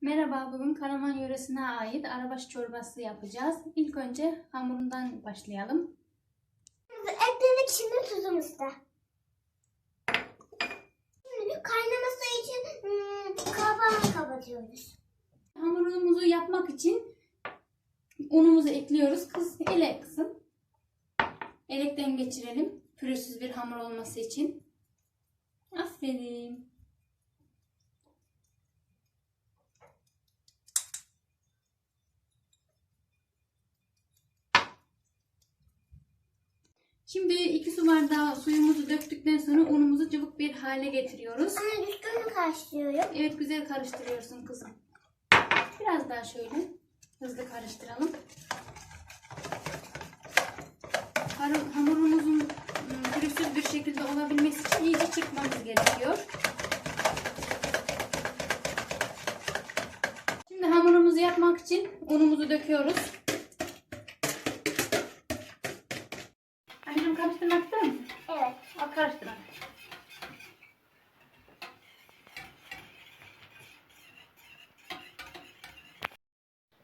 Merhaba, bugün Karaman yöresine ait arabaş çorbası yapacağız. İlk önce hamurundan başlayalım. Ekledik şimdi tuzumuzu da. Şimdi kaynaması için hmm, kapağını kapatıyoruz. Hamurumuzu yapmak için unumuzu ekliyoruz. Kız, ele kızım. Elekten geçirelim. Pürüzsüz bir hamur olması için. Aferin. Şimdi iki su bardağı suyumuzu döktükten sonra unumuzu cıvık bir hale getiriyoruz. Anne düzgün karıştırıyorum. Evet güzel karıştırıyorsun kızım. Biraz daha şöyle hızlı karıştıralım. Hamurumuzun ım, pürüzsüz bir şekilde olabilmesi için iyice çırpmamız gerekiyor. Şimdi hamurumuzu yapmak için unumuzu döküyoruz. Anneciğim karıştırmak ister misin? Evet. Al karıştır hadi.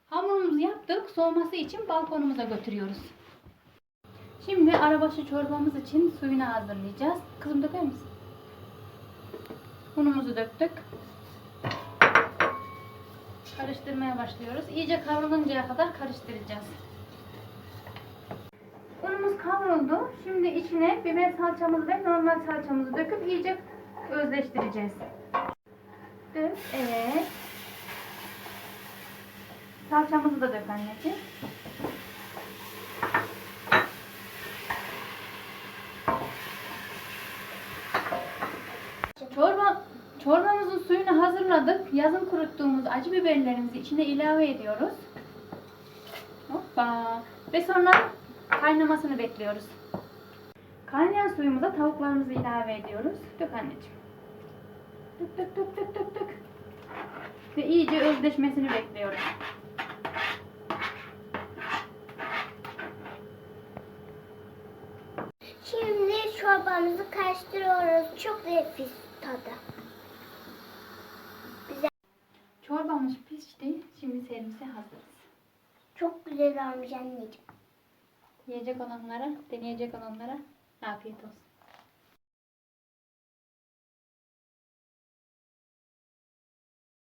Hamurumuzu yaptık. Soğuması için balkonumuza götürüyoruz. Şimdi arabaşı çorbamız için suyunu hazırlayacağız. Kızım döker misin? Unumuzu döktük. Karıştırmaya başlıyoruz. İyice kavruluncaya kadar karıştıracağız. Unumuz kavruldu. Şimdi içine biber salçamızı ve normal salçamızı döküp iyice özleştireceğiz. Dök. Evet. Salçamızı da dök anneciğim. Çorba, çorbamızın suyunu hazırladık. Yazın kuruttuğumuz acı biberlerimizi içine ilave ediyoruz. Hoppa. Ve sonra kaynamasını bekliyoruz. Kaynayan suyumuza tavuklarımızı ilave ediyoruz. Dök anneciğim. Dök dök dök dök dök dök. Ve iyice özleşmesini bekliyoruz. Şimdi çorbamızı karıştırıyoruz. Çok nefis tadı. Çorbamız pişti. Şimdi servise hazırız. Çok güzel olmuş anneciğim. Yiyecek olanlara, deneyecek olanlara afiyet olsun.